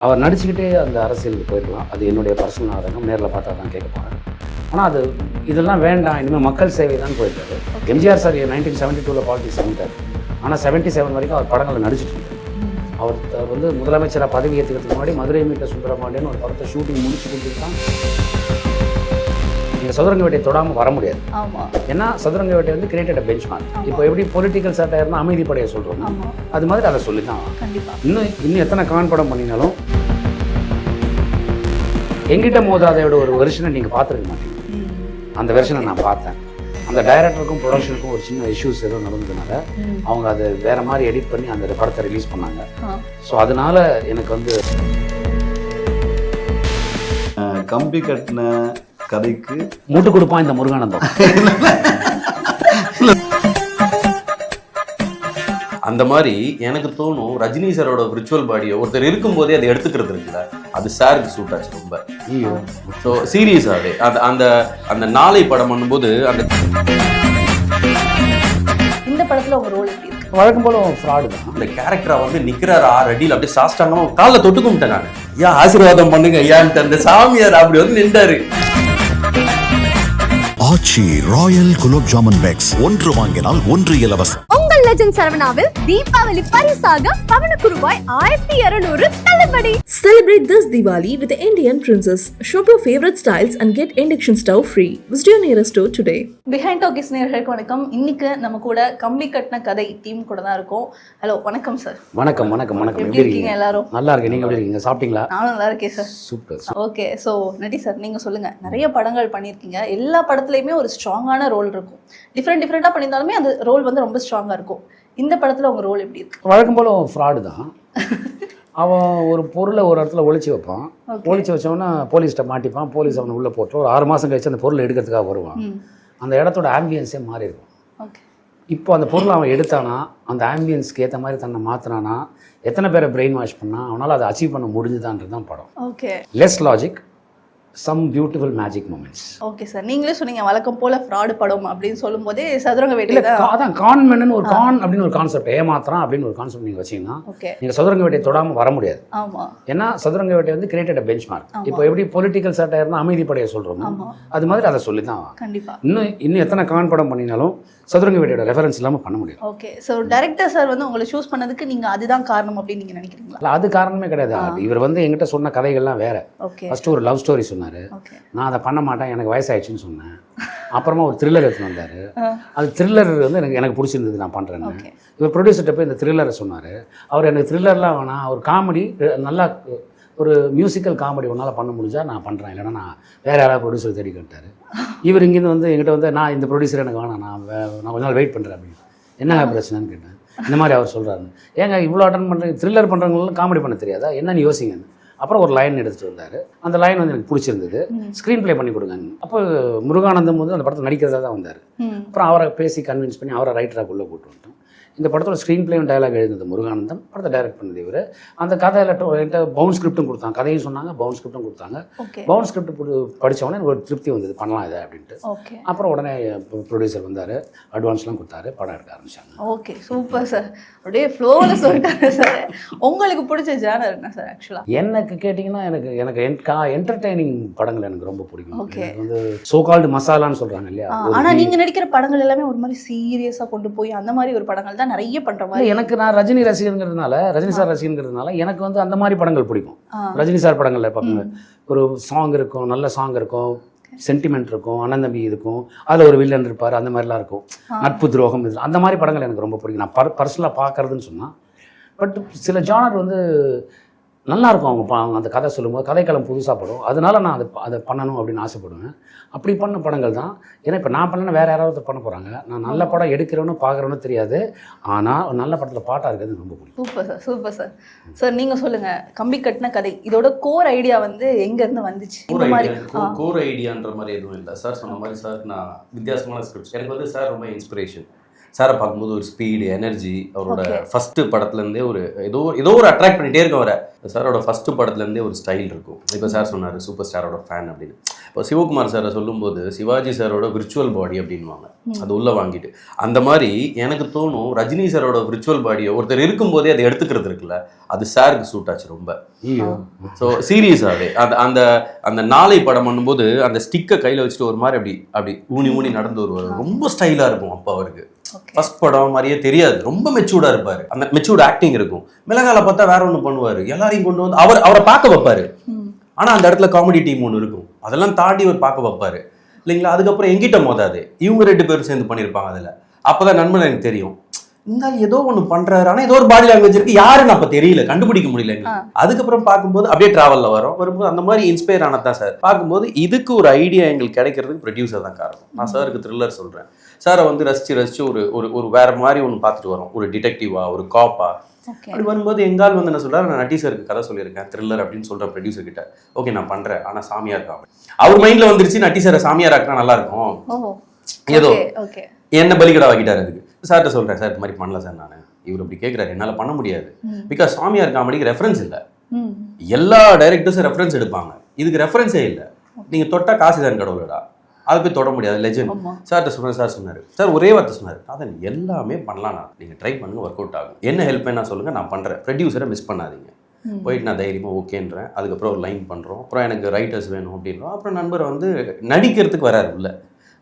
அவர் நடிச்சுக்கிட்டே அந்த அரசியலுக்கு போயிடலாம். அது என்னுடைய பர்சனல் ஆதங்கம். நேரில் பார்த்தா தான் கேட்க போகிறேன் ஆனால் அது இதெல்லாம் வேண்டாம். இனிமேல் மக்கள் சேவை தான் போயிருக்காரு எம்ஜிஆர் சார் நைன்டீன் செவன்ட்டி டூவில் பாலிடிக்ஸ் வந்துட்டார் ஆனால் செவன்ட்டி செவன் வரைக்கும் அவர் படங்களில் நடிச்சிட்டு இருந்தார். அவர் த- வந்து முதலமைச்சராக பதவி ஏற்றுக்கிறதுக்கு முன்னாடி மதுரை மீட்ட சுந்தரபாண்டியன் ஒரு படத்தை ஷூட்டிங் முடிச்சு கொடுத்துட்டு தான் நீங்கள் சதுரங்க வேட்டையை தொடாமல் வர முடியாது. ஆமா. ஏன்னா சதுரங்க வேட்டை வந்து கிரியேட்டட் பெஞ்ச் மார்க் இப்போ எப்படி பொலிட்டிக்கல் சட்டையர்னா அமைதிப்படையை சொல்கிறோம் ஆமா. அது மாதிரி அதை சொல்லி தான் இன்னும் இன்னும் எத்தனை கான் படம் பண்ணினாலும் எங்கிட்ட மோதாதையோட ஒரு வெர்ஷனை நீங்கள் பார்த்துருக்க மாட்டீங்க. அந்த வெர்ஷனை நான் பார்த்தேன். அந்த டைரக்டருக்கும் ப்ரொடக்ஷனுக்கும் ஒரு சின்ன இஷ்யூஸ் எதுவும் நடந்ததுனால. அவங்க அதை வேற மாதிரி எடிட் பண்ணி அந்த படத்தை ரிலீஸ் பண்ணாங்க. ஸோ அதனால எனக்கு வந்து கம்பி கட்டின கதைக்கு. முட்டு கொடுப்பான் இந்த முருகானந்தம். அந்த மாதிரி எனக்கு தோணும் ரஜினி சாரோட விர்ச்சுவல் பாடியை ஒருத்தர் இருக்கும்போதே அதை எடுத்துக்கிறது இருக்குல்ல? அது சாருக்கு சூட் ஆச்சு ரொம்ப. ஸோ சீரியஸாகவே அந்த அந்த அந்த நாளை படம் பண்ணும்போது அந்த இந்த படத்துல உங்க ரோல் எப்படி இருக்கு? வழக்கம் போல ஃப்ராடு தான். அந்த கேரக்டரா வந்து நிக்கிறாரு ஆறு அடியில் அப்படியே சாஸ்டாங்கமா காலில் தொட்டு கும்பிட்டேன் நான். ஐயா ஆசீர்வாதம் பண்ணுங்க ஐயான்ட்டு அந்த சாமியார் அப்படி வந்து நின்றாரு. Aachi royal gulab jamun packs. ஒன்று வாங்கினால் ஒன்று இலவசம். உங்கள் லெஜண்ட் சரவணாவில் தீபாவளி பரிசாக பவனுக்கு ரூபாய் ஆயிரத்தி இருநூறு தள்ளுபடி. Celebrate this Diwali with the Indian Princess. Shop your favorite styles and get induction stove free. Visit your nearest store today. Behind talkies நேர்களுக்கு வணக்கம். இன்னைக்கு நம்ம கூட கம்பி கட்டின கதை டீம் கூட தான் இருக்கோம். ஹலோ வணக்கம் சார் வணக்கம் வணக்கம் வணக்கம். எப்படி இருக்கீங்க? எல்லாரும்? நல்லா இருக்கு நீங்க எப்படி இருக்கீங்க? சாப்பிட்டீங்களா? நானும் நல்லா இருக்கேன் சார் சூப்பர் ஓகே ஸோ நடி சார் நீங்கள் சொல்லுங்கள் நிறைய படங்கள் பண்ணியிருக்கீங்க. எல்லா படத்துலையுமே ஒரு ஸ்ட்ராங்கான ரோல் இருக்கும். டிஃப்ரெண்ட் டிஃப்ரெண்ட்டாக பண்ணியிருந்தாலுமே அந்த ரோல் வந்து ரொம்ப ஸ்ட்ராங்காக இருக்கும். இந்த படத்தில் உங்கள் ரோல் எப்படி இருக்கு? வழக்கம் போல ஃப்ராடு தான். அவன் ஒரு பொருளை ஒரு இடத்துல ஒளிச்சு வைப்பான். Okay. ஒளிச்சு வச்சவொன்னே போலீஸ்கிட்ட மாட்டிப்பான். போலீஸ் அவனை உள்ளே போட்டு ஒரு ஆறு மாதம் கழிச்சு அந்த பொருளை எடுக்கிறதுக்காக வருவான். அந்த இடத்தோட ஆம்பியன்ஸே மாறி இருக்கும். இப்போ அந்த பொருளை அவன் எடுத்தானா அந்த ஆம்பியன்ஸ்க்கு ஏற்ற மாதிரி தன்னை மாற்றினானா எத்தனை பேரை பிரெயின் வாஷ் பண்ணா அவனால் அதை அச்சீவ் பண்ண முடிஞ்சுதான்றது தான் படம். Okay less logic some beautiful magic moments okay sir நீங்களே சொன்னீங்க வழக்கம் போல ஃப்ராடு படம் அப்படின்னு சொல்லும்போதே சதுரங்க வேட்டை அதான் கான்மென்னு ஒரு கான் அப்படின்னு ஒரு கான்செப்ட் ஏமாத்துறான் அப்படின்னு ஒரு கான்செப்ட் நீங்கள் வச்சீங்கன்னா நீங்கள் சதுரங்க வேட்டையை தொடாமல் வர முடியாது. ஏன்னா சதுரங்க வேட்டை வந்து கிரியேட்டட் பெஞ்ச் மார்க். இப்போ எப்படி பொலிட்டிக்கல் சட்டையர்னா அமைதிப்படையை சொல்கிறோமோ அது மாதிரி அதை சொல்லி தான் ஆகணும். கண்டிப்பா. இன்னும் இன்னும் எத்தனை கான் படம் பண்ணினாலும் சதுரங்க வேட்டையோட ரெஃபரன்ஸ் இல்லாமல் பண்ண முடியும் ஓகே ஸோ டைரக்டர் சார் வந்து உங்களை சூஸ் பண்ணதுக்கு நீங்க அதுதான் காரணம் அப்படின்னு நீங்க நினைக்கிறீங்களா? இல்லை அது காரணமே கிடையாது. இவர் வந்து என்கிட்ட சொன்ன கதைகள்லாம் வேற. ஓகே ஃபர்ஸ்ட் ஒரு லவ் ஸ்டோரி சொன்னார். நான் அதை பண்ண மாட்டேன் எனக்கு வயசாயிடுச்சுன்னு சொன்னேன். அப்புறமா ஒரு த்ரில்லர் எடுத்துன்னு வந்தார். அது த்ரில்லர் வந்து எனக்கு எனக்கு பிடிச்சிருந்தது நான் பண்ணுறேன்னு இவர் ப்ரொடியூசர்கிட்ட போய் இந்த த்ரில்லரை சொன்னார். அவர் எனக்கு த்ரில்லர்லாம் வேணாம். ஒரு காமெடி நல்லா ஒரு மியூசிக்கல் காமெடி உன்னால் பண்ண முடிஞ்சா நான் பண்ணுறேன் இல்லைன்னா நான் வேறு யாராவது ப்ரொடியூசர் தேடி கேட்டார். இவர் இங்கேருந்து வந்து என்கிட்ட வந்து நான் இந்த ப்ரொடியூசர் எனக்கு வேணாம். நான் நான் கொஞ்ச நாள் வெயிட் பண்ணுறேன் அப்படின்னு. என்னங்க பிரச்சனைன்னு கேட்டேன். இந்த மாதிரி அவர் சொல்கிறாரு ஏங்க இவ்வளோ அட்டன் பண்ணுறீங்க த்ரில்லர் பண்ணுறவங்களும் காமெடி பண்ண தெரியாதா? என்னன்னு யோசிங்கன்னு. அப்புறம் ஒரு லைன் எடுத்துகிட்டு வந்தார். அந்த லைன் வந்து எனக்கு பிடிச்சிருந்தது. ஸ்க்ரீன் ப்ளே பண்ணி கொடுங்க அப்போ முருகானந்தம் வந்து அந்த படத்தை நடிக்கிறதா தான் வந்தார். அப்புறம் அவரை பேசி கன்வின்ஸ் பண்ணி அவரை ரைட்டராக உள்ளே கூட்டு வந்துட்டோம். இந்த படத்தோட ஸ்க்ரீன் பிளேயும் டயலாக் எழுதினது முருகானந்தம். படத்தை டைரக்ட் பண்ணது இவர். அந்த கதையில் என்கிட்ட பவுன் ஸ்கிரிப்டும் கொடுத்தாங்க. கதையும் சொன்னாங்க பவுன் ஸ்கிரிப்டும் கொடுத்தாங்க. பவுன் ஸ்கிரிப்ட் படிச்ச உடனே எனக்கு ஒரு திருப்தி வந்தது. பண்ணலாம் இதை அப்படின்ட்டு. அப்புறம் உடனே ப்ரொடியூசர் வந்தார். அட்வான்ஸ்லாம் கொடுத்தாரு. படம் எடுக்க ஆரம்பிச்சாங்க. ஓகே சூப்பர் சார் அப்படியே ஃப்ளோவில் சொல்லிட்டாரு சார் உங்களுக்கு பிடிச்ச ஜானர் என்ன சார் ஆக்சுவலாக எனக்கு கேட்டிங்கன்னா எனக்கு எனக்கு என் என்டர்டைனிங் படங்கள் எனக்கு ரொம்ப பிடிக்கும். வந்து சோகால்டு மசாலான்னு சொல்கிறாங்க இல்லையா? ஒரு ஆனா நீங்க நடிக்கிற படங்கள் எல்லாமே ஒரு மாதிரி சீரியஸா கொண்டு போய் அந்த மாதிரி ஒரு படங்கள் தான் நிறைய பண்ற இல்ல, மாதிரி எனக்கு நான் ரஜினி ரசிகங்கிறதுனால ரஜினி சார் ரசிகங்கிறதுனால எனக்கு வந்து அந்த மாதிரி படங்கள் பிடிக்கும். ரஜினி சார் படங்கள்ல பார்ப்போங்க. ஒரு சாங் இருக்கும் நல்ல சாங் இருக்கும் சென்டிமெண்ட் இருக்கும் அனந்தம்பி இருக்கும் அதில் ஒரு வில்லன் இருப்பார் அந்த மாதிரிலாம் இருக்கும். நட்பு துரோகம் அந்த மாதிரி படங்கள் எனக்கு ரொம்ப பிடிக்கும். நான் பர் பர்சனலாக பார்க்கறதுன்னு சொன்னால் பட் சில ஜானர் வந்து நல்லா இருக்கும் அவங்க ப- அவங்க அந்த கதை சொல்லும்போது கதைக்களம் புதுசாக படும். அதனால நான் அதை அதை பண்ணணும் அப்படின்னு ஆசைப்படுவேன். அப்படி பண்ண படங்கள் தான். ஏன்னா இப்போ நான் பண்ணல வேற யாராவது பண்ண போகிறாங்க நான் நல்ல படம் எடுக்கிறவனு பார்க்குறவனு தெரியாது. ஆனால் ஒரு நல்ல படத்தில் பாட்டாக இருக்கிறது ரொம்ப பிடிக்கும். Super sir super sir. Sir நீங்க சொல்லுங்க. கம்பி கட்டின கதை. இதோட கோர் ஐடியா வந்து எங்க இருந்து வந்துச்சு? கோர் இந்த மாதிரி ஐடியா கோர் ஐடியான்ற மாதிரி எதுவும் இல்லை. சார் சொன்ன மாதிரி சார் நான் வித்தியாசமான ஸ்கிரிப்ட்ஸ் எனக்கு வந்து சார் ரொம்ப இன்ஸ்பிரேஷன் சாரை பார்க்கும்போது ஒரு ஸ்பீடு எனர்ஜி அவரோட. ஃபர்ஸ்ட் படத்துலேருந்தே ஒரு ஏதோ ஏதோ ஒரு அட்ராக்ட் பண்ணிட்டே இருக்கும் அவரை சாரோட ஃபர்ஸ்ட் படத்துலேருந்தே ஒரு ஸ்டைல் இருக்கும். இப்போ சார் சொன்னார் சூப்பர் ஸ்டாரோட ஃபேன் அப்படின்னு. இப்போ சிவகுமார் சாரை சொல்லும்போது சிவாஜி சாரோட விர்ச்சுவல் பாடி அப்படின்வாங்க அது உள்ள வாங்கிட்டு. அந்த மாதிரி எனக்கு தோணும் ரஜினி சாரோட விர்ச்சுவல் பாடியை ஒருத்தர் இருக்கும்போதே அதை எடுத்துக்கிறது இருக்குல்ல அது சாருக்கு சூட் ஆச்சு ரொம்ப. ஸோ சீரியஸாகவே அந்த அந்த அந்த நாளை படம் பண்ணும்போது அந்த ஸ்டிக்கை கையில் வச்சுட்டு ஒரு மாதிரி அப்படி அப்படி ஊனி ஊனி நடந்து வருவார். ரொம்ப ஸ்டைலாக இருக்கும் அப்போ அவருக்கு. ஃபர்ஸ்ட் படம் மாதிரியே தெரியாது. ரொம்ப மெச்சூர்டாக இருப்பார். அந்த மெச்சூர்ட் ஆக்டிங் இருக்கும். மிளகால பார்த்தா வேற ஒன்று பண்ணுவார். எல்லாரையும் கொண்டு வந்து அவர் அவரை பார்க்க வைப்பாரு. ஆனால் அந்த இடத்துல காமெடி டீம் ஒன்று இருக்கும். அதெல்லாம் தாண்டி அவர் பார்க்க வைப்பாரு. இல்லைங்களா? அதுக்கப்புறம் எங்கிட்ட மோதாது இவங்க ரெண்டு பேரும் சேர்ந்து பண்ணியிருப்பாங்க அதில். அப்போதான் நண்பன் எனக்கு தெரியும். இந்த ஆள் ஏதோ ஒன்று பண்றாரு. ஆனால் ஏதோ ஒரு பாடி லாங்குவேஜ் இருக்கு. யாருன்னு அப்போ தெரியல. கண்டுபிடிக்க முடியல. அதுக்கப்புறம் பார்க்கும்போது அப்படியே டிராவல்ல வரும். வரும்போது அந்த மாதிரி இன்ஸ்பயர் ஆனதான் சார் பார்க்கும்போது இதுக்கு ஒரு ஐடியா எங்களுக்கு கிடைக்கிறதுக்கு ப்ரொடியூசர் தான் காரணம். நான் சாருக்கு த்ரில்லர் சொல்றேன். சாரை வந்து ரசிச்சு ரசிச்சு ஒரு ஒரு ஒரு வேற மாதிரி ஒன்று பார்த்துட்டு வரோம். ஒரு டிடெக்டிவா ஒரு காப்பா அப்படி வரும்போது எங்கால் வந்து என்ன சொல்றாரு? நான் நட்டி சாருக்கு கதை சொல்லியிருக்கேன். த்ரில்லர் அப்படின்னு சொல்றேன் ப்ரொடியூசர் கிட்ட. ஓகே நான் பண்றேன். ஆனா சாமியார் தான் அவர்? மைண்ட்ல வந்துருச்சு நட்டி சாரை சாமியார் ஆக்கினா நல்லா இருக்கும். ஏதோ என்ன பலிகடா வாங்கிட்டாரு அதுக்கு. சார்கிட்ட சொல்றேன் சார் இது மாதிரி பண்ணல சார் நான். இவர் அப்படி கேட்குறாரு என்னால் பண்ண முடியாது. பிகாஸ் சாமியார் காமெடிக்கு ரெஃபரன்ஸ் இல்லை. எல்லா டைரக்டர்ஸும் ரெஃபரன்ஸ் எடுப்பாங்க. இதுக்கு ரெஃபரன்ஸே இல்லை. நீங்க தொட்டா காசு தான் கடவுளடா. அதை போய் தொட முடியாது லெஜெண்ட். சார்கிட்ட சொன்னேன் சார் சொன்னார். சார் ஒரே வார்த்தை சொன்னார். அதன் எல்லாமே பண்ணலாம் நான். நீங்கள் ட்ரை பண்ணுங்க ஒர்க் அவுட் ஆகும். என்ன ஹெல்ப் என்ன சொல்லுங்க நான் பண்ணுறேன் ப்ரொடியூசரை மிஸ் பண்ணாதீங்க. போயிட்டு நான் தைரியமாக ஓகேன்றேன். அதுக்கப்புறம் ஒரு லைன் பண்ணுறோம் அப்புறம் எனக்கு ரைட்டர்ஸ் வேணும் அப்படின்றோம். அப்புறம் நண்பர் வந்து நடிக்கிறதுக்கு வராரு உள்ள.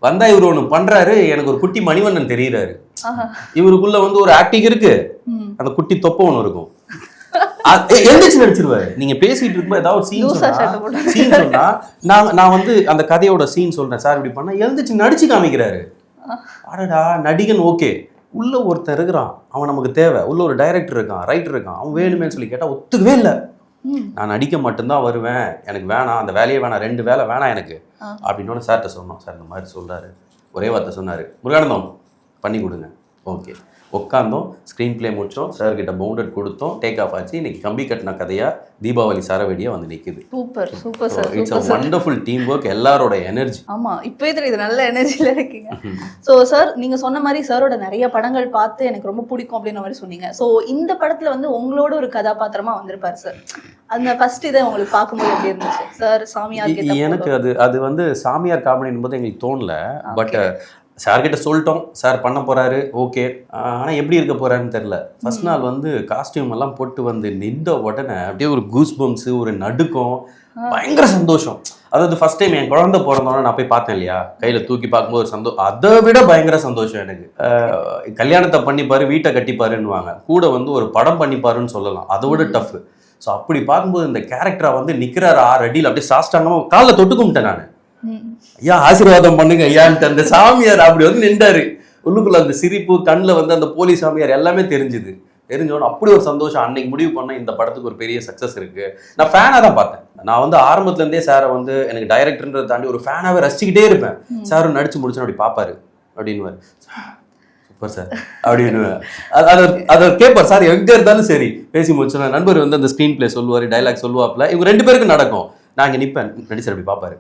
வந்தா இவர் ஒன்று பண்றாரு. எனக்கு ஒரு குட்டி மணிவண்ணன் தெரியுறாரு. இவருக்குள்ள வந்து ஒரு ஆக்டிங் இருக்கு. அந்த குட்டி தொப்பை ஒன்று இருக்கும். அது- எ- எந்திரிச்சு நடிச்சிருவாரு. நீங்க பேசிட்டு இருக்கும்போது ஏதாவது சீன் சொன்னா போட்டு. சீன் சொன்னா நான் நான் வந்து அந்த கதையோட சீன் சொல்றேன் சார் இப்படி பண்ணா எழுந்திரிச்சு நடிச்சு காமிக்கிறாரு. அடடா நடிகன் ஓகே. உள்ள ஒருத்தன் இருக்கிறான் அவன் நமக்கு தேவை. உள்ள ஒரு டைரக்டர் இருக்கான் ரைட்டர் இருக்கான் அவன் வேணுமேன்னு சொல்லி கேட்டா ஒத்துக்கவே இல்லை. நான் நடிக்க மட்டும்தான் வருவேன். எனக்கு வேணாம் அந்த வேலையே வேணாம் ரெண்டு வேலை வேணாம் எனக்கு. அப்படின்னு சார்கிட்ட சொன்னோம். சார் இந்த மாதிரி சொல்றாரு. ஒரே வார்த்தை சொன்னாரு. முருகானந்தம் பண்ணி கொடுங்க. ஓகே. உட்காந்தோம் ஸ்க்ரீன் ப்ளே முடிச்சோம் சார் கிட்ட பவுண்டட் கொடுத்தோம் டேக் ஆஃப் ஆச்சு. இன்னைக்கு கம்பி கட்டின கதையா தீபாவளி சரவெடியா வந்து நிக்குது. Super super sir it's a wonderful team work எல்லாரோட எனர்ஜி ஆமா இப்பவே தெரியுது நல்ல எனர்ஜில இருக்கீங்க. சோ சார் நீங்க சொன்ன மாதிரி சாரோட நிறைய படங்கள் பார்த்து எனக்கு ரொம்ப பிடிக்கும் அப்படின்ற மாதிரி சொன்னீங்க. சோ இந்த படத்துல வந்து உங்களோட ஒரு கதாபாத்திரமா வந்திருப்பாரு சார் அந்த ஃபர்ஸ்ட் இதை உங்களுக்கு பார்க்கும்போது எப்படி இருந்துச்சு? சார் சாமியார் எனக்கு. அது அது வந்து சாமியார் காமெடின் போது எங்களுக்கு தோணல. பட் சார்கிட்ட சொல்லிட்டோம் சார் பண்ண போறாரு ஓகே. ஆனா எப்படி இருக்க போறாருன்னு தெரியல. ஃபர்ஸ்ட் நாள் வந்து காஸ்டியூம் எல்லாம் போட்டு வந்து நின்ற உடனே அப்படியே ஒரு கூஸ் பம்ப்ஸ் ஒரு நடுக்கம் பயங்கர சந்தோஷம். அதாவது ஃபர்ஸ்ட் டைம் என் குழந்தை பிறந்தோன்னே நான் போய் பார்த்தேன் இல்லையா? கையில தூக்கி பார்க்கும்போது ஒரு சந்தோஷம் அதை விட பயங்கர சந்தோஷம் எனக்கு. கல்யாணத்தை பண்ணிப்பாரு வீட்டை கட்டிப்பாருன்னுவாங்க. கூட வந்து ஒரு படம் பண்ணிப்பாருன்னு சொல்லலாம். அதை விட டஃப் ஸோ அப்படி பார்க்கும்போது இந்த கேரக்டரா வந்து நிக்கிறாரு ஆறு அடியில் அப்படியே சாஸ்டாங்கமா காலில் தொட்டு கும்பிட்டேன் நான். ஐயா ஆசீர்வாதம் பண்ணுங்க ஐயான்ட்டு அந்த சாமியார் அப்படி வந்து நின்றாரு. உள்ளுக்குள்ள அந்த சிரிப்பு கண்ணில் வந்து அந்த போலி சாமியார் எல்லாமே தெரிஞ்சுது. தெரிஞ்சோன்னு அப்படி ஒரு சந்தோஷம் அன்னைக்கு முடிவு பண்ண இந்த படத்துக்கு ஒரு பெரிய சக்ஸஸ் இருக்கு. நான் ஃபேனாக தான் பார்த்தேன். நான் வந்து ஆரம்பத்துல இருந்தே சாரை வந்து எனக்கு டைரக்டர்ன்றதை தாண்டி ஒரு ஃபேனாகவே ரசிச்சுக்கிட்டே இருப்பேன். சாரும் நடிச்சு முடிச்சோன்னு அப்படி பார்ப்பாரு அப்படின்னு சூப்பர் சார் அப்படின்னு அது- அதை அதை கேட்பார் சார் எங்க இருந்தாலும் சரி. பேசி முடிச்சோன்னா நண்பர் வந்து அந்த ஸ்க்ரீன் பிளே சொல்லுவார் டைலாக் சொல்லுவாப்ல இவங்க ரெண்டு பேருக்கும் நடக்கும். நான் இங்கே நிற்பேன் நடிச்சர் அப்படி பார்ப்பாரு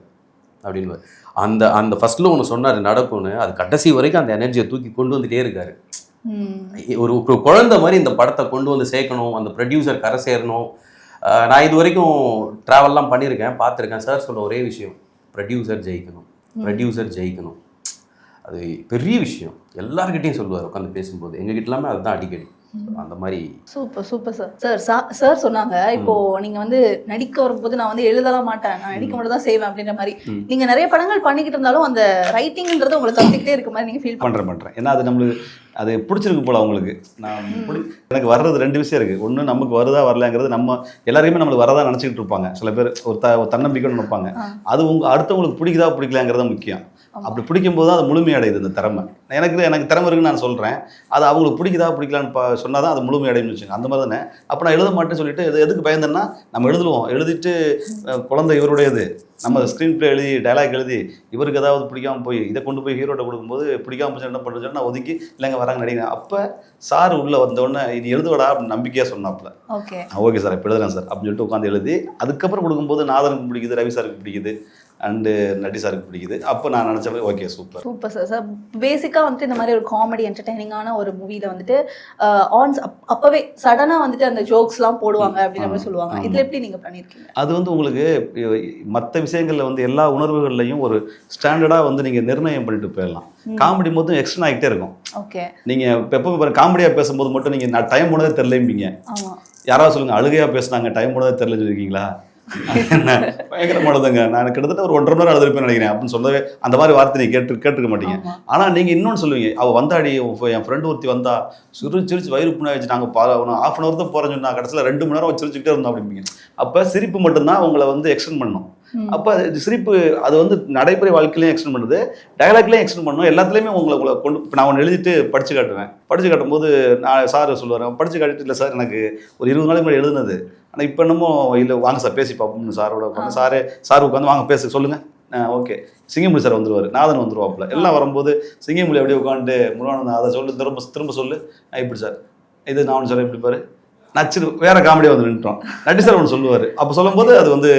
அப்படின்னு அந்த அந்த ஃபர்ஸ்ட்ல ஒன்று சொன்னார் நடக்கும்னு அது கடைசி வரைக்கும் அந்த எனர்ஜியை தூக்கி கொண்டு வந்துட்டே இருக்காரு. ஒரு குழந்தை மாதிரி இந்த படத்தை கொண்டு வந்து சேர்க்கணும் அந்த ப்ரொடியூசர் கரை சேரணும். நான் இது வரைக்கும் ட்ராவல்லாம் பண்ணியிருக்கேன் பார்த்துருக்கேன். சார் சொல்ல ஒரே விஷயம் ப்ரொடியூசர் ஜெயிக்கணும் ப்ரொடியூசர் ஜெயிக்கணும். அது பெரிய விஷயம். எல்லார்கிட்டையும் சொல்லுவார் உட்காந்து பேசும்போது. எங்ககிட்ட எல்லாமே அதுதான் அடிக்கடி. அந்த மாதிரி. Super super sir. Sir sir சொன்னாங்க இப்போ நீங்க வந்து நடிக்க வரும்போது நான் வந்து எழுதலாம் மாட்டேன். நான் நடிக்க மட்டும் தான் செய்வேன் அப்படின்ற மாதிரி. நீங்க நிறைய படங்கள் பண்ணிக்கிட்டு இருந்தாலும் அந்த ரைட்டிங்ன்றது உங்களுக்கு கத்துக்கிட்டே இருக்க மாதிரி நீங்க ஃபீல் பண்ணுறேன் பண்ணுறேன் ஏன்னா அது நம்மளுக்கு அது பிடிச்சிருக்கு போல அவங்களுக்கு. நான் எனக்கு வர்றது ரெண்டு விஷயம் இருக்குது ஒன்று நமக்கு வருதா வரலங்கிறது நம்ம எல்லாரையுமே நம்மளுக்கு வரதா நினச்சிக்கிட்டு இருப்பாங்க. சில பேர் ஒரு த ஒரு தன்னம்பிக்கைன்னு நினைப்பாங்க. அது உங்க அடுத்தவங்களுக்கு பிடிக்குதா பிடிக்கலாங்கிறது முக்கியம். அப்படி பிடிக்கும் போது தான் அது முழுமையடையுது இந்த திறமை. எனக்கு எனக்கு திறமை இருக்குன்னு நான் சொல்கிறேன் அது அவங்களுக்கு பிடிக்குதா பிடிக்கலான்னு பா சொன்னால் தான் அது முழுமையடையும்னு வச்சுங்க அந்த மாதிரி தானே. அப்போ நான் எழுத மாட்டேன்னு சொல்லிட்டு எது எதுக்கு பயந்தேன்னா நம்ம எழுதுவோம். எழுதிட்டு குழந்தை இவருடையது. நம்ம ஸ்க்ரீன் ப்ளே எழுதி டைலாக் எழுதி இவருக்கு ஏதாவது பிடிக்காம போய் இதை கொண்டு போய் ஹீரோட்ட கொடுக்கும்போது பிடிக்காம போச்சு என்ன பண்ணுறது நான் ஒதுக்கி இல்லைங்க வராங்க நடிக்கிறேன் அப்போ சார் உள்ளே வந்தோடனே இது எழுதுவடா அப்படின்னு நம்பிக்கையாக சொன்னாப்புல. ஓகே. ஓகே சார் இப்போ எழுதுறேன் சார் அப்படின்னு சொல்லிட்டு உட்காந்து எழுதி அதுக்கப்புறம் கொடுக்கும்போது நாதனுக்கு பிடிக்குது ரவி சாருக்கு பிடிக்குது. அண்டு நட்டி சாருக்கு பிடிக்குது. அப்போ நான் நினச்ச okay super super sir sir பேசிக்காக வந்துட்டு இந்த மாதிரி ஒரு காமெடி என்டர்டைனிங்கான ஒரு மூவியில் வந்துட்டு ஆன்ஸ் அப்போவே சடனாக வந்துட்டு அந்த ஜோக்ஸ்லாம் போடுவாங்க அப்படின்ற மாதிரி சொல்லுவாங்க. இதில் எப்படி நீங்கள் பண்ணியிருக்கீங்க அது வந்து உங்களுக்கு மற்ற விஷயங்களில் வந்து எல்லா உணர்வுகள்லையும் ஒரு ஸ்டாண்டர்டாக வந்து நீங்கள் நிர்ணயம் பண்ணிட்டு போயிடலாம். காமெடி போதும் எக்ஸ்டன் ஆகிட்டே இருக்கும். ஓகே நீங்கள் எப்போ காமெடியாக பேசும்போது மட்டும் நீங்கள் நான் டைம் போனதே தெரிலம்பிங்க ஆமாம் யாராவது சொல்லுங்க அழுகையாக பேசுனாங்க டைம் போனதே தெரிலன்னு சொல்லியிருக்கீங்களா? என்ன பயங்கரமானதுங்க. நான் கிட்டத்தட்ட ஒரு ஒன்றரை மணி நேரம் அழுதுருப்பேன் நினைக்கிறேன். அப்படின்னு சொல்லவே அந்த மாதிரி வார்த்தை நீங்க கேட்டு கேட்டுருக்க மாட்டீங்க. ஆமா. ஆனால் நீங்கள் இன்னொன்று சொல்லுவீங்க. அவள் வந்தாடி என் ஃப்ரெண்டு ஒருத்தி வந்தா சிரிச்சு சிரிச்சு வயிறு புண்ணா வச்சு நாங்கள் பா ஆஃப் அன் ஹவர் தான் போகிறேன்னு சொன்னா கடைசியில் ரெண்டு மணி நேரம் சிரிச்சுக்கிட்டே இருந்தோம் அப்படிம்பீங்க. அப்போ சிரிப்பு மட்டும்தான் உங்களை வந்து எக்ஸ்டெண்ட் பண்ணும். ம். அப்போ அது சிரிப்பு அது வந்து நடைமுறை வாழ்க்கையிலையும் எக்ஸ்டெண்ட் பண்ணுது. டயலாக்லையும் எக்ஸ்டெண்ட் பண்ணும். எல்லாத்துலேயுமே உங்களை கொண்டு இப்போ நான் ஒன்று எழுதிட்டு படிச்சு காட்டுவேன். படிச்சு காட்டும்போது நான் சார் சொல்லுவார் படிச்சு காட்டிட்டு இல்லை சார் எனக்கு ஒரு இருபது நாளைக்கு முன்னாடி எழுதுனது. ஆனால் இப்போ என்னமோ இல்லை வாங்க சார் பேசி பார்ப்போம்னு சாரோட உட்காந்து சாரே சார் உட்காந்து வாங்க பேச சொல்லுங்கள் ஓகே. சிங்கமொழி சார் வந்துருவார். நாதன் வந்துருவாப்புல. எல்லாம் வரும்போது சிங்கமொழி அப்படியே உட்காந்துட்டு முருகானந்தம் அதை சொல்லு திரும்ப திரும்ப சொல்லு. இப்படி சார். இது நான் சார் இப்படி பாரு. நச்சு வேற காமெடியாக வந்து நின்றுட்டோம் நட்டி சார் ஒன்று சொல்லுவார். அப்போ சொல்லும்போது அது வந்து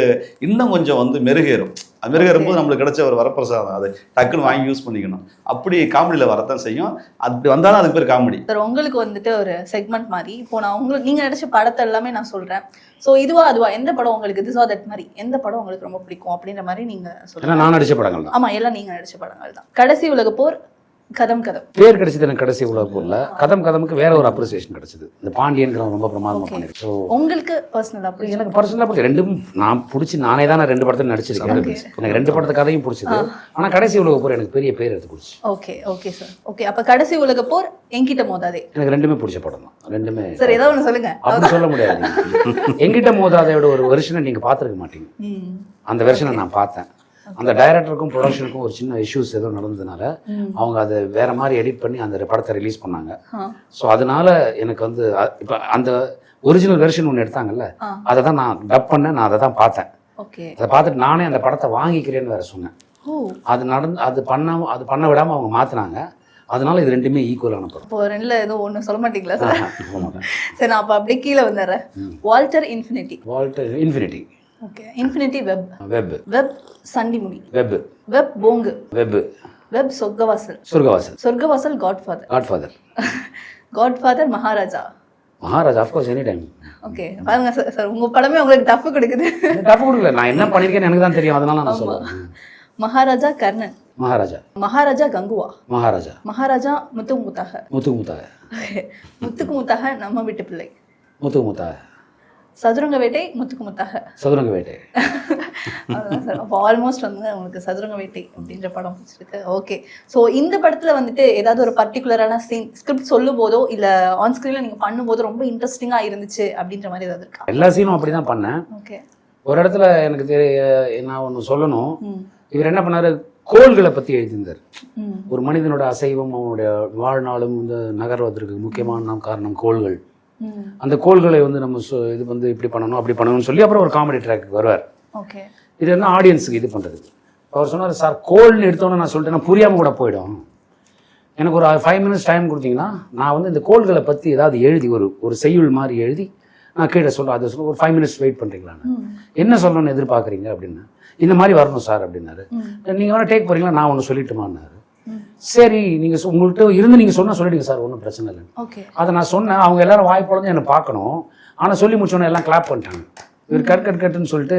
இன்னும் கொஞ்சம் வந்து மெருகேறும். அது மெருகேறும் போது நம்மளுக்கு கிடைச்ச ஒரு வரப்பிரசாதம். அதை டக்குன்னு வாங்கி யூஸ் பண்ணிக்கணும். அப்படி காமெடியில் வரத்தான் செய்யும். அப்படி வந்தாலும் அதுக்கு பேர் காமெடி சார் உங்களுக்கு வந்துட்டு ஒரு செக்மெண்ட் மாதிரி இப்போ நான் உங்களுக்கு நீங்கள் நடிச்ச படத்தை எல்லாமே நான் சொல்கிறேன் ஸோ இதுவா அதுவா எந்த படம் உங்களுக்கு ஆர் தட் மாதிரி எந்த படம் உங்களுக்கு ரொம்ப பிடிக்கும் அப்படின்ற மாதிரி நீங்கள் சொல்லுங்கள் நான் நடிச்ச படங்கள் தான் ஆமாம் எல்லாம் நீங்கள் நடிச்ச படங்கள் தான் கடைசி உலக போர் கதம் கதம். பேர் கிடைச்சது எனக்கு கடைசி உலக போரில். கதம் கதமுக்கு வேற ஒரு அப்ரிசியேஷன் கிடைச்சது. இந்த பாண்டியன்கிறவன் ரொம்ப பிரமாதமாக Okay. பண்ணிருக்கு. உங்களுக்கு பர்சனலாக அப்படி எனக்கு பர்சனலாக பிடிச்சி ரெண்டும் நான் பிடிச்சி நானே தான் ரெண்டு படத்தில் நடிச்சிருக்கேன். எனக்கு ரெண்டு படத்து கதையும் பிடிச்சது. ஆனால் கடைசி உலக போர் எனக்கு பெரிய பேர் எடுத்து பிடிச்சி. ஓகே ஓகே சார் ஓகே அப்போ கடைசி உலக போர் என்கிட்ட மோதாதே. எனக்கு ரெண்டுமே பிடிச்ச படம் தான். ரெண்டுமே சார் ஏதாவது ஒன்று சொல்லுங்க. அப்படி சொல்ல முடியாது. எங்கிட்ட மோதாதையோட ஒரு வெர்ஷனை நீங்கள் பார்த்துருக்க மாட்டீங்க. அந்த வெர்ஷனை நான் பார்த்தேன். அந்த டைரக்டருக்கும் ப்ரொடக்ஷனுக்கும் ஒரு சின்ன இஷ்யூஸ் ஏதோ நடந்ததுனால. அவங்க அதை வேற மாதிரி எடிட் பண்ணி அந்த படத்தை ரிலீஸ் பண்ணாங்க. ஸோ அதனால எனக்கு வந்து இப்போ அந்த ஒரிஜினல் வெர்ஷன் ஒன்று எடுத்தாங்கல்ல. அதை தான் நான் டப் பண்ணேன் நான் அதை தான் பார்த்தேன். ஓகே. அதை பார்த்துட்டு நானே அந்த படத்தை வாங்கிக்கிறேன்னு வேற சொன்னேன். அது நடந்து அது பண்ணாம அது பண்ண விடாமல் அவங்க மாற்றினாங்க அதனால இது ரெண்டுமே ஈக்குவலான படம். இப்போ ரெண்டுல எதுவும் ஒன்று சொல்ல மாட்டீங்களா சார் சரி நான் அப்போ அப்படியே கீழே வந்துடுறேன். Walter infinity Walter infinity okay infinity web web web Chandimuni web web Bongu web web Sorgavaasal Sorgavaasal Sorgavaasal Godfather Godfather Godfather Maharaja Maharaja of course any time okay பாருங்க சார் சார் உங்க படமே உங்களுக்கு டஃப் கொடுக்குது. Tough கொடுக்கல. நான் என்ன பண்ணியிருக்கேன்னு எனக்கு தான் தெரியும். அதனால நான் சொல்லுவேன் மகாராஜா கர்ணன் மகாராஜா மகாராஜா கங்குவா மகாராஜா மகாராஜா முத்துக்கு முத்தாக முத்து முத்தாக முத்துக்கு முத்தாக நம்ம வீட்டு பிள்ளை. முத்து முத்தாக சதுரங்க வேட்டை முத்துக்கு முத்தாக சதுரங்க வேட்டை அப்போ ஆல்மோஸ்ட் வந்து உங்களுக்கு சதுரங்க வேட்டை அப்படின்ற படம் பிடிச்சிருக்கு. ஓகே ஸோ இந்த படத்துல வந்துட்டு ஏதாவது ஒரு பர்டிகுலரான சீன் ஸ்கிரிப்ட் சொல்லும் போதோ இல்ல ஆன் ஸ்க்ரீன்ல நீங்க பண்ணும்போது ரொம்ப இன்ட்ரெஸ்டிங்கா இருந்துச்சு அப்படின்ற மாதிரி ஏதாவது இருக்கா? எல்லா சீனும் அப்படி தான் பண்ணேன். ஓகே ஒரு இடத்துல எனக்கு தெரிய நான் ஒன்று சொல்லணும். இவர் என்ன பண்ணாரு? கோள்களை பற்றி எழுதியிருந்தார். ஒரு மனிதனோட அசைவம் அவனுடைய வாழ்நாளும் வந்து நகர்வதற்கு முக்கியமான காரணம் கோள்கள். அந்த கோள்களை வந்து நம்ம இது வந்து இப்படி பண்ணணும் அப்படி பண்ணணும்னு சொல்லி அப்புறம் ஒரு காமெடி ட்ராக் வருவார். ஓகே. இது என்ன ஆடியன்ஸுக்கு இது பண்ணுறது அவர் சொன்னார் சார் கோல்னு எடுத்தோன்னே நான் சொல்லிட்டேன்னா புரியாமல் கூட போயிடும். எனக்கு ஒரு ஃபைவ் மினிட்ஸ் டைம் கொடுத்தீங்கன்னா நான் வந்து இந்த கோள்களை பற்றி ஏதாவது எழுதி ஒரு ஒரு செய்யுள் மாதிரி எழுதி நான் கீழே சொல்ல அதை சொல்ல ஒரு ஃபைவ் மினிட்ஸ் வெயிட் பண்ணுறீங்களான்னு என்ன? சொல்லணும்னு எதிர்பார்க்குறீங்க? அப்படின்னு. இந்த மாதிரி வரணும் சார் அப்படின்னாரு. நீங்கள் வேணால் டேக் போகிறீங்களா நான் ஒன்று சொல்லிட்டுமான்னாரு. சரி நீங்கள் உங்கள்கிட்ட இருந்து நீங்கள் சொன்னால் சொல்லிடுங்க சார் ஒன்றும் பிரச்சனை இல்லை ஓகே. அதை நான் சொன்னேன் அவங்க எல்லாரும் வாய் பொழந்து என்னை பார்க்கணும். ஆனால் சொல்லி முடிச்சோன்னே எல்லாம் கிளாப் பண்ணிட்டாங்க. இவர் கட் கட் கட்டுன்னு சொல்லிட்டு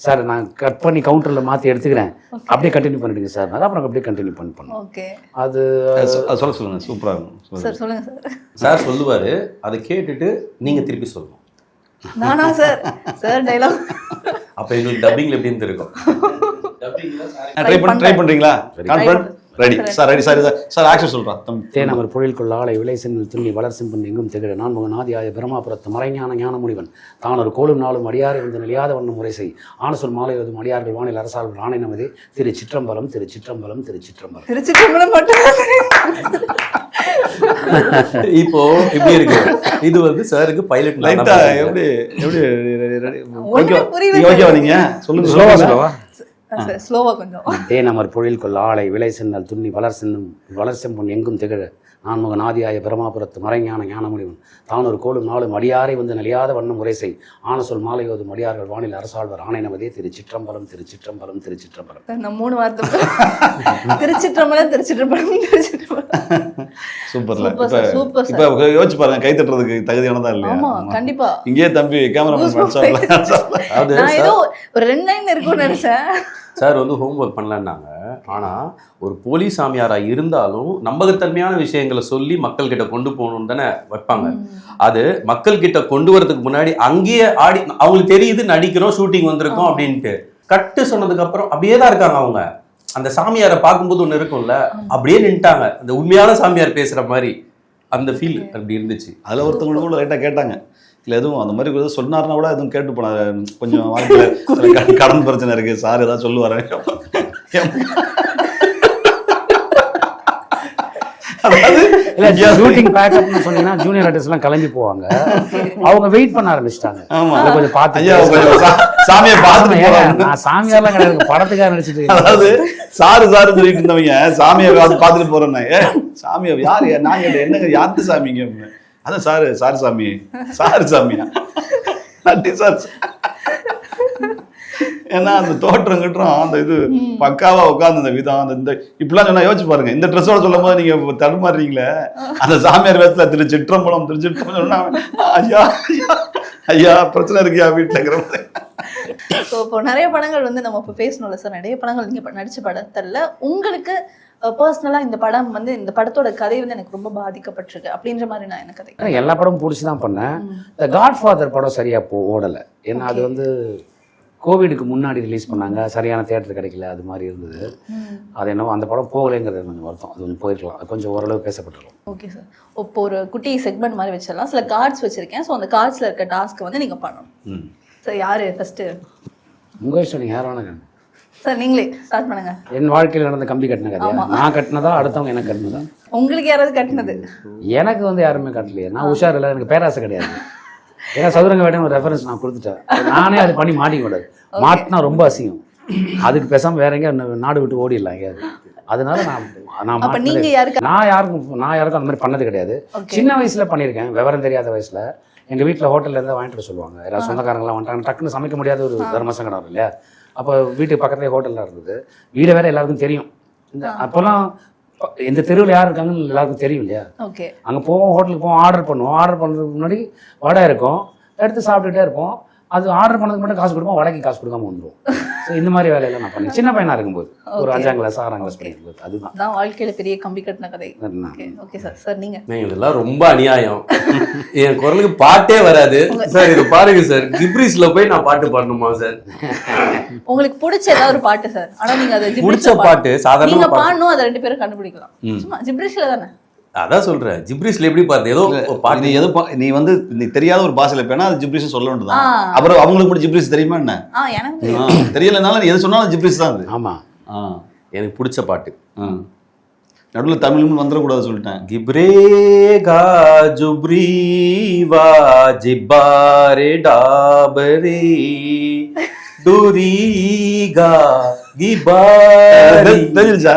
சார் நான் கட் பண்ணி கவுண்டரில் மாற்றி எடுத்துக்கிறேன். அப்படியே கண்டினியூ பண்ணிடுங்க சார். அப்புறம் அப்படியே கண்டினியூ பண்ணி பண்ணோம். ஓகே. அது சொல்ல சொல்லுங்க சூப்பராக இருக்கும். சார் சொல்லுங்க சார். சார் சொல்லுவாரு அதை கேட்டுட்டு நீங்க திருப்பி சொல்லணும். நானா சார்? சார் டைலாக் அப்ப எங்களுக்கு டப்பிங்ல எப்படி இருந்திருக்கும் ட்ரை பண்ணி ட்ரை பண்ணுறீங்களா confident ready sir ready sir sir action சொல்கிறான் தேனவர் பொழில்கொள்ள ஆலை விளை சென்று துண்ணி வளர் செம்பன் எங்கும் திகழ. நான்முகன் ஆதியாய பிரமாபுரத்து மறைஞான ஞான முனிவன் தான் ஒரு கோலும் நாளும் அடியாரை வந்து நிலையாத வண்ணம் முறை செய். ஆனசொல் மாலை எழுதும் அடியார்கள் வானில் அரசார்கள் ஆணை நமதே. திரு சிற்றம்பலம் திரு சிற்றம்பலம் திரு சிற்றம்பலம். திருச்சிற்றம்பலம் மட்டும் இப்போ இப்படி இருக்கு. இது வந்து சாருக்கு பைலட் லைட்டா எப்படி? எப்படி? ஓகேவா நீங்க சொல்லுங்க ஸ்லோவா சொல்லுங்க ஸ்லோவா சார் ஸ்லோவா கொஞ்சம் தேனமர் பொழில் கொள் ஆலை விளை சென்னல் துண்ணி வளர் சென்னும் வளர் செம்பொன் எங்கும் திகழ. நான்முக நாதியாய பிரமாபுரத்து மறைஞான ஞானமுடிவன் தான் ஒரு கோலும் நாளும் அடியாரை வந்து நலியாத வண்ணம் முறை செய். ஆன சொல் மாலையோதும் அடியார்கள் வானில் அரசாழ்வர். ஆணை நமதே திருச்சிற்றம்பலம் திருச்சிற்றம்பலம் திருச்சிற்றம்பலம். நான் மூணு வார்த்தை திருச்சிற்றம்பலம் திருச்சிற்றம்பலம் திருச்சிற்றம்பலம். சூப்பர்ல. இப்ப. இப்ப யோசிச்சு பாருங்க கை தட்டுறதுக்கு தகுதியானதா இல்லையா. கண்டிப்பா. இங்கேயே தம்பி ஏதோ ஒரு ரெண்டு லைன் இருக்கும்னு நினைச்சேன். சார் வந்து ஹோம்ஒர்க் பண்ணலன்னாங்க. ஆனா ஒரு போலீஸ் சாமியாரா இருந்தாலும் நம்பகத்தன்மையான விஷயங்களை சொல்லி மக்கள் கிட்ட கொண்டு போகணும்னு தானே வைப்பாங்க. அது மக்கள் கிட்ட கொண்டு வரதுக்கு முன்னாடி அங்கேயே ஆடி அவங்களுக்கு தெரியுது நடிக்கிறோம் ஷூட்டிங் வந்திருக்கோம் அப்படின்ட்டு. கட்டு சொன்னதுக்கு அப்புறம் அப்படியே தான் இருக்காங்க அவங்க. அந்த சாமியாரை பார்க்கும்போது ஒண்ணு இருக்கும்ல அப்படியே நின்ட்டாங்க அந்த உண்மையான சாமியார் பேசுற மாதிரி அந்த ஃபீல் அப்படி இருந்துச்சு. அதுல ஒருத்தவங்க கூட லைட்டா கேட்டாங்க. இல்ல எதுவும் அந்த மாதிரி எதுவும் சொன்னாருன்னா கூட எதுவும் கேட்டு போன கொஞ்சம் வாழ்க்கையில கடன் பிரச்சனை இருக்கு. சார் ஏதாவது சொல்லுவாரு. அதாவது இல்ல ஷூட்டிங் பேக்கப்னு சொன்னீங்கன்னா ஜூனியர் ஆர்டிஸ்ட் எல்லாம் கிளம்பி போவாங்க. அவங்க வெயிட் பண்ண ஆரம்பிச்சிட்டாங்க. ஆமா. அதை கொஞ்சம் பார்த்து சாமியை போறாங்க. நான் கிடையாது. படத்துக்காக நடிச்சிட்டு. அதாவது சாரு சாரு சொல்லிட்டு இருந்தவங்க சாமியை பார்த்து பார்த்துட்டு போறேன்னு. சாமியை யார் நான் என்னங்க யாருக்கு சாமிங்க அப்படின்னு. அதான் சாரு சாரு சாமி. சாரு சாமியா? நன்றி சார் ஏன்னா அந்த தோற்றம் கிட்டுறோம் அந்த இது பக்காவா உட்காந்து அந்த விதம் அந்த இந்த இப்படிலாம் சொன்னா யோசிச்சு பாருங்க. இந்த ட்ரெஸ்ஸோட சொல்லும் போது நீங்க தடுமாறுறீங்களே? அந்த சாமியார் வேஷத்துல திரு சிற்றம்பலம் திரு சிற்றம்பலம் சொன்னா ஐயா ஐயா ஐயா பிரச்சனை இருக்கியா வீட்டுலங்கிற மாதிரி. ஸோ இப்போ நிறைய படங்கள் வந்து நம்ம இப்போ பேசணும்ல சார் நிறைய படங்கள் நீங்க ப- நடிச்ச படத்துல உங்களுக்கு பர்சனலா இந்த படம் வந்து இந்த படத்தோட கதை வந்து எனக்கு ரொம்ப பாதிக்கப்பட்டிருக்கு அப்படின்ற மாதிரி நான் என்ன கதை எல்லா படமும் பிடிச்சி தான் பண்ணேன். இந்த காட் ஃபாதர் படம் சரியா போ ஓடலை. ஏன்னா அது வந்து கோவிடுக்கு முன்னாடி ரிலீஸ் பண்ணாங்க. சரியான தேட்டர் கிடைக்கல அது மாதிரி இருந்தது. அது என்னவோ அந்த படம் போகலைங்கிறது கொஞ்சம் வருத்தம். அது கொஞ்சம் போயிருக்கலாம். கொஞ்சம் ஓரளவு பேசப்பட்டிருக்கும் ஓகே சார் இப்போ ஒரு குட்டி செக்மெண்ட் மாதிரி வச்சிடலாம். சில கார்ட்ஸ் வச்சிருக்கேன். ஸோ அந்த கார்ட்ஸ்ல இருக்க டாஸ்க் வந்து நீங்க பண்ணணும். ம். சார் யாரு ஃபர்ஸ்ட் உங்கள் இஷ்டம் நீங்கள் யார் வேணாங்க சார் நீங்களே ஸ்டார்ட் பண்ணுங்க. என் வாழ்க்கையில் நடந்த கம்பி கட்டின கதையா? நான் கட்டினதா அடுத்தவங்க எனக்கு கட்டினதா? உங்களுக்கு யாராவது கட்டினது? எனக்கு வந்து யாருமே கட்டலையே. நான் உஷார் இல்லை எனக்கு பேராசை கிடையாது. ஏன்னா சதுரங்க வேட்டைன்னு ஒரு ரெஃபரன்ஸ் நான் கொடுத்துட்டேன். நானே அது பண்ணி மாட்டிக்க கூடாது மாட்டினா ரொம்ப அசிங்கம். அதுக்கு பேசாம வேற எங்கேயா நாடு விட்டு ஓடிடலாம் எங்கேயாவது. அதனால நான் நான் நான் யாருக்கும் நான் யாருக்கும் அந்த மாதிரி பண்ணது கிடையாது. சின்ன வயசுல பண்ணியிருக்கேன். விவரம் தெரியாத வயசுல. எங்க வீட்டில் ஹோட்டல்ல இருந்து வாங்கிட்டு சொல்லுவாங்க. யாராவது சொந்தக்காரங்களாம் வந்துட்டாங்க டக்குன்னு சமைக்க முடியாத ஒரு தர்ம சங்கடம் இல்லையா? அப்போ வீட்டுக்கு பக்கத்துலேயே ஹோட்டலில் இருந்தது. வீடு வேற எல்லாருக்கும் தெரியும். இந்த அப்போல்லாம் இந்த தெருவில் யார் இருக்காங்கன்னு எல்லாருக்கும் தெரியும் இல்லையா? ஓகே. அங்கே போவோம் ஹோட்டலுக்கு போவோம் ஆர்டர் பண்ணுவோம். ஆர்டர் பண்ணுறதுக்கு முன்னாடி வடை இருக்கும். எடுத்து சாப்பிட்டுட்டே இருப்போம். அது ஆர்டர் பண்ணதுக்கு மட்டும் காசு கொடுப்போம் வடைக்கு காசு கொடுக்காம வந்துடும் ஸோ இந்த மாதிரி வேலையெல்லாம் நான் பண்ணேன். சின்ன பையனா இருக்கும்போது. ஒரு. அஞ்சாம் கிளாஸ் ஆறாம் கிளாஸ். படிக்கும்போது அதுதான். அதான் வாழ்க்கையில பெரிய கம்பி கட்டின கதை. ஓகே ஓகே சார் சார் நீங்க? ஏங்க, இதெல்லாம் ரொம்ப அநியாயம். என் குரலுக்கு பாட்டே வராது. சார் இது பாருங்க சார் கிப்ரிஸ்ல போய் நான் பாட்டு பாடணுமா சார் உங்களுக்கு பிடிச்ச ஏதாவது ஒரு பாட்டு சார் ஆனா நீங்க அதை பிடிச்ச பாட்டு நீங்க சாதாரண பாட்டு பாடணும் அதை ரெண்டு பேரும் கண்டுபிடிக்கலாம். சும்மா ஜிப்ரிஷ்ல தானே? அதான் சொல்றேன். ஜிப்ரிஸ்ல எப்படி பார்த்து? ஏதோ பாட்டு. நீ எது நீ வந்து நீ தெரியாத ஒரு பாஷையில பேனா அது ஜிப்ரிஸ் சொல்ல வேண்டியதான் அப்புறம் அவங்களுக்கு மட்டும் ஜிப்ரிஸ் தெரியுமா என்ன? தெரியலனால நீ எது சொன்னாலும் ஜிப்ரிஸ் தான் அது. ஆமா. எனக்கு பிடிச்ச பாட்டு. நடுவில் தமிழும் வந்துடக்கூடாது சொல்லிட்டேன். கிப்ரே கா ஜுப்ரி வா ஜிப்பாரே டாபரே டூரி கா கிபாரி தெரிஞ்சா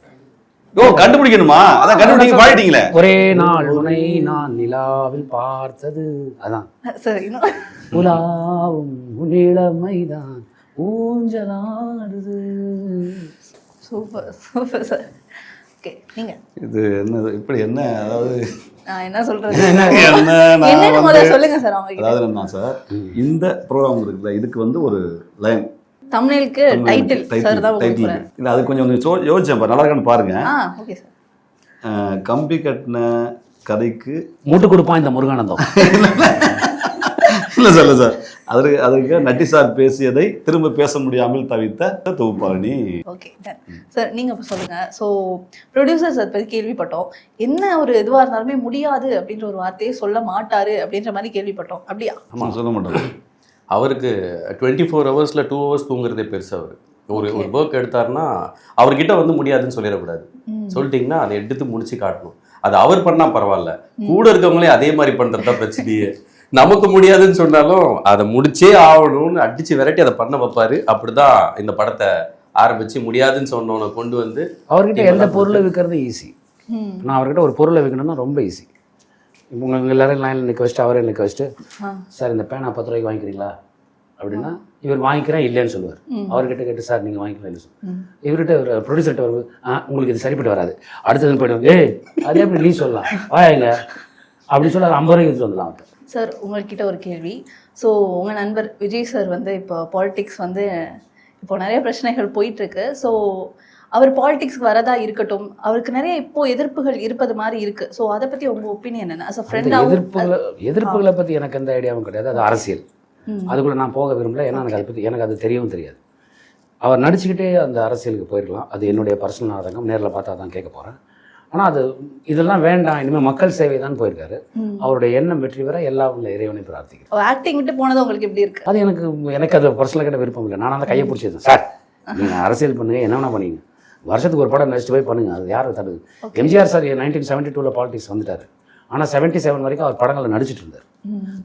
ஓ கண்டுபிடிக்கணுமா? அதான் கண்டுபிடிக்க பாடிட்டீங்களே ஒரே நாள் உனை நான் நிலாவில் பார்த்தது. அதான். சார் உலாவும் உன்னிளமைதான் ஊஞ்சலாடுது. Super super sir. ஓகே நீங்க. இது என்ன இப்படி என்ன அதாவது நான் என்ன சொல்றது? என்ன சொல்லுங்க சார் அதாவது என்ன சார். இந்த ப்ரோக்ராம் இருக்குல்ல இதுக்கு வந்து ஒரு லைன் தமிழுக்கு டைட்டில் சார் தான் டைட்டில் இல்ல அது கொஞ்சம் கொஞ்சம் யோசிச்சேன் பாரு நல்லா இருக்கான்னு பாருங்க. ஆ ஓகே சார் கம்பி கட்டின கதைக்கு மூட்டு கொடுப்பான் இந்த முருகானந்தம். இல்லை சார் இல்லை சார் அதற்கு அதுக்கு நட்டி சார் பேசியதை திரும்ப பேச முடியாமல் தவித்த தொகுப்பாளி ஓகே சார் நீங்க இப்ப சொல்லுங்க. ஸோ ப்ரொடியூசர்ஸ் அதை பத்தி கேள்விப்பட்டோம். என்ன ஒரு இதுவா இருந்தாலுமே முடியாது அப்படின்ற ஒரு வார்த்தையை சொல்ல மாட்டாரு அப்படின்ற மாதிரி கேள்விப்பட்டோம். அப்படியா? ஆமாம் சொல்ல மாட்டோம் அவருக்கு டுவெண்ட்டி ஃபோர் ஹவர்ஸில் டூ ஹவர்ஸ் தூங்குறதே பெருசு அவர். ஒரு ஒரு ஒர்க் எடுத்தாருன்னா அவர்கிட்ட வந்து முடியாதுன்னு சொல்லிடக்கூடாது. சொல்லிட்டீங்கன்னா அதை எடுத்து முடிச்சு காட்டணும். அது அவர் பண்ணா பரவாயில்ல. கூட இருக்கவங்களே அதே மாதிரி பண்றது தான் பிரச்சனையே. நமக்கு முடியாதுன்னு சொன்னாலும் அதை முடிச்சே ஆகணும்னு அடிச்சு விரட்டி அதை பண்ண வைப்பாரு. அப்படிதான் இந்த படத்தை ஆரம்பிச்சு முடியாதுன்னு சொன்னவனை கொண்டு வந்து அவர்கிட்ட எந்த பொருளை விற்கிறது ஈஸி. நான் அவர்கிட்ட ஒரு பொருளை விற்கணும்னா ரொம்ப ஈஸி உங்கள் எல்லாரும் லைனில் நிற்க வச்சுட்டு அவரே நிற்க வச்சுட்டு. சார் இந்த பேனா பத்து ரூபாய்க்கு வாங்கிக்கிறீங்களா? அப்படின்னா இவர் வாங்கிக்கிறேன் இல்லைன்னு சொல்லுவார். அவர்கிட்ட கேட்டு சார் நீங்கள் வாங்கிக்கலாம்னு சொல்லுவார். இவர்கிட்ட ஒரு ப்ரொடியூசர்கிட்ட வரும்போது ஆ உங்களுக்கு இது சரிப்பட்டு வராது. அடுத்தது போய்ட்டு ஏய் அதே எப்படி நீ சொல்லலாம்? வாங்க அப்படின்னு சொல்லி ஐம்பது ரூபாய்க்கு எடுத்துட்டு வந்துடலாம் அவர்கிட்ட. சார் உங்கள்கிட்ட ஒரு கேள்வி. ஸோ உங்கள் நண்பர் விஜய் சார் வந்து இப்போ பாலிடிக்ஸ் வந்து இப்போ நிறைய பிரச்சனைகள் போயிட்டு இருக்கு ஸோ அவர் பாலிடிக்ஸ்க்கு வரதா இருக்கட்டும் அவருக்கு நிறைய இப்போ எதிர்ப்புகள் இருப்பது மாதிரி இருக்கு. ஸோ அதை பத்தி உங்க ஒப்பீனியன் என்ன? ஃப்ரெண்டாகவும் எதிர்ப்புகளை எதிர்ப்புகளை பற்றி எனக்கு எந்த ஐடியாவும் கிடையாது. அது அரசியல். அதுக்குள்ளே நான் போக விரும்பல. ஏன்னா எனக்கு அதை பற்றி எனக்கு அது தெரியவும் தெரியாது. அவர் நடிச்சுக்கிட்டே அந்த அரசியலுக்கு போயிருக்கலாம். அது என்னுடைய பர்சனல் ஆதங்கம் நேரில் பார்த்தா தான் கேட்க போகிறேன் ஆனால் அது இதெல்லாம் வேண்டாம். இனிமேல் மக்கள் சேவை தான் போயிருக்காரு. அவருடைய எண்ணம் வெற்றி பெற எல்லா உள்ள இறைவனை பிரார்த்திக்கிறேன். ஆக்டிங் விட்டு போனது உங்களுக்கு எப்படி இருக்கு? அது எனக்கு எனக்கு அது பர்சனலாக கிட்ட விருப்பம் இல்லை. நான் அந்த கையை பிடிச்சிருந்தேன் சார் நீங்கள் அரசியல் பண்ணுங்க. என்ன வேணா பண்ணீங்க. வருஷத்துக்கு ஒரு படம் நடிச்சுட்டு போய் பண்ணுங்க. அது யார்? தடுது எம்ஜிஆர் சார் நைன்டீன் செவன்ட்டி டூவில் பாலிடிக்ஸ் வந்துட்டார். ஆனால் செவன்ட்டி செவன் வரைக்கும் அவர் படங்களில் நடிச்சிட்டு இருந்தார்.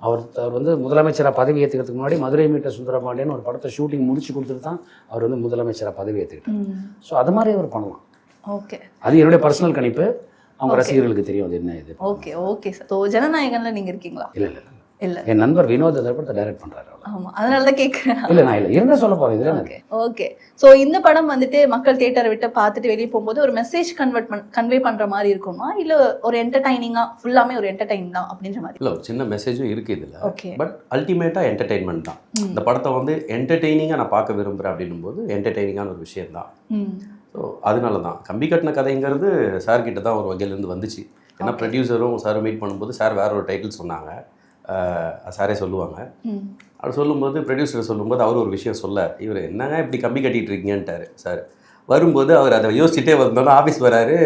அவர் அவர் வந்து முதலமைச்சராக பதவி ஏற்றுக்கிறதுக்கு முன்னாடி மதுரை மீட்ட சுந்தரபாண்டியன் ஒரு படத்தை ஷூட்டிங் முடிச்சு கொடுத்துட்டு தான் அவர் வந்து முதலமைச்சராக பதவி ஏற்றுக்கிட்டார் ஸோ அது மாதிரி அவர் பண்ணலாம். ஓகே அது என்னுடைய பர்சனல் கணிப்பு. அவங்க ரசிகர்களுக்கு தெரியும் அது என்ன இது ஓகே ஓகே சார் ஸோ ஜனநாயகன்ல நீங்க இருக்கீங்களா? இல்லை இல்லை. இல்லை. என் நண்பர் வினோத் அந்த படத்தை டைரக்ட் பண்ணுறாரு ஆமா அதனால தான் கேட்குறேன் இல்லை நான் இல்லை இருந்தால் சொல்ல போகிறேன் இதில் எனக்கு ஓகே ஓகே ஸோ இந்த படம் வந்துட்டு மக்கள் தியேட்டரை விட்டு பார்த்துட்டு வெளியே போகும்போது ஒரு மெசேஜ் கன்வெர்ட் பண் கன்வே பண்ற மாதிரி இருக்குமா? இல்ல ஒரு என்டர்டைனிங்கா ஃபுல்லாமே ஒரு என்டர்டைன் தான் அப்படின்ற மாதிரி? இல்லை ஒரு சின்ன மெசேஜும் இருக்குது இதில். ஓகே பட் அல்டிமேட்டாக என்டர்டெயின்மெண்ட் தான். இந்த படத்தை வந்து என்டர்டெய்னிங்காக நான் பார்க்க விரும்புகிறேன் அப்படின்னும் போது என்டர்டெய்னிங்கான ஒரு விஷயம் தான். ஸோ அதனால தான். கம்பி கட்டின கதைங்கிறது சார் கிட்ட தான் ஒரு வகையிலேருந்து வந்துச்சு. ஏன்னா ப்ரொடியூசரும் சாரும் மீட் பண்ணும்போது சார் வேற ஒரு டைட்டில் சொன்னாங்க. சாரே சொல்லுவாங்க. அவர் சொல்லும்போது ப்ரொடியூசர் சொல்லும்போது அவர் ஒரு விஷயம் சொல்ல இவர் என்னங்க இப்படி கம்பி கட்டிட்டு இருக்கீங்கன்ட்டாரு சார். வரும்போது அவர் அதை யோசிச்சுட்டே வந்தோன்னா ஆஃபீஸ் வராரு.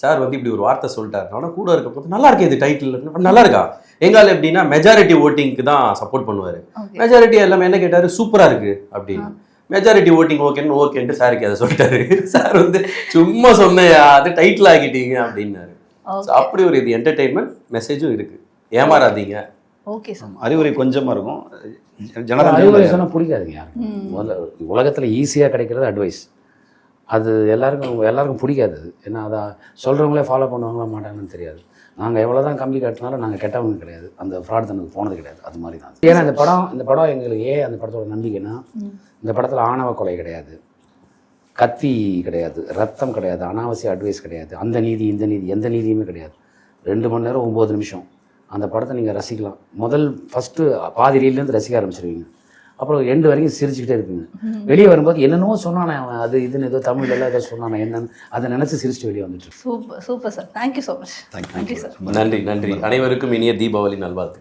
சார் வந்து இப்படி ஒரு வார்த்தை சொல்லிட்டாரு. ஆனால் கூட இருக்க போது நல்லா இருக்கு இது டைட்டில் நல்லா இருக்கா? எங்கால எப்படின்னா மெஜாரிட்டி ஓட்டிங்க்கு தான் சப்போர்ட் பண்ணுவார். மெஜாரிட்டி எல்லாமே என்ன கேட்டாரு? சூப்பரா இருக்கு அப்படின்னு. மெஜாரிட்டி ஓட்டிங் ஓகேன்னு ஓகேன்ட்டு சாருக்கு அதை சொல்லிட்டாரு. சார் வந்து சும்மா சொன்னையா அது டைட்டில் ஆக்கிட்டீங்க அப்படின்னாரு அப்படி ஒரு இது என்டர்டெயின்மெண்ட் மெசேஜும் இருக்கு. ஏமாறாதீங்க. Okay sir. அறிவுரை கொஞ்சமாக இருக்கும். அறிவுரை ஜனரஞ்சன் சொன்னால் பிடிக்காதுங்க யாருக்கும். ம். முதல்ல உலகத்தில் ஈஸியாக கிடைக்கிறது அட்வைஸ் அது எல்லாருக்கும் எல்லாருக்கும் பிடிக்காது அது. ஏன்னா அதை சொல்கிறவங்களே ஃபாலோ பண்ணுவாங்களா மாட்டாங்கன்னு தெரியாது. நாங்கள் எவ்வளோ தான் கம்பி கட்டினாலும் நாங்கள் கெட்டவங்க கிடையாது. அந்த ஃப்ராட் தனக்கு போனது கிடையாது. அது மாதிரி தான் ஏன்னா இந்த படம் இந்த படம் எங்களுக்கு ஏன் அந்த படத்தோட நம்பிக்கைன்னா இந்த படத்தில் ஆணவ கொலை கிடையாது. கத்தி கிடையாது. ரத்தம் கிடையாது. அனாவசிய அட்வைஸ் கிடையாது. அந்த நீதி இந்த நீதி எந்த நீதியுமே கிடையாது. ரெண்டு மணி நேரம் ஒம்பது நிமிஷம். அந்த படத்தை நீங்கள் ரசிக்கலாம். முதல் ஃபஸ்ட்டு பாதிரியிலேருந்து ரசிக்க ஆரம்பிச்சிருவீங்க. அப்புறம் எண்டு வரைக்கும் சிரிச்சுக்கிட்டே இருப்பீங்க. வெளியே வரும்போது என்னென்னவோ சொன்னானே அவன். அது இதுன்னு ஏதோ தமிழ்ல எல்லாம் ஏதோ சொன்னானே என்னன்னு அதை நினச்சி சிரிச்சுட்டு வெளியே வந்துட்டு super super sir. Thank you so much நன்றி சார் நன்றி நன்றி. அனைவருக்கும் இனிய தீபாவளி நல்வாழ்த்து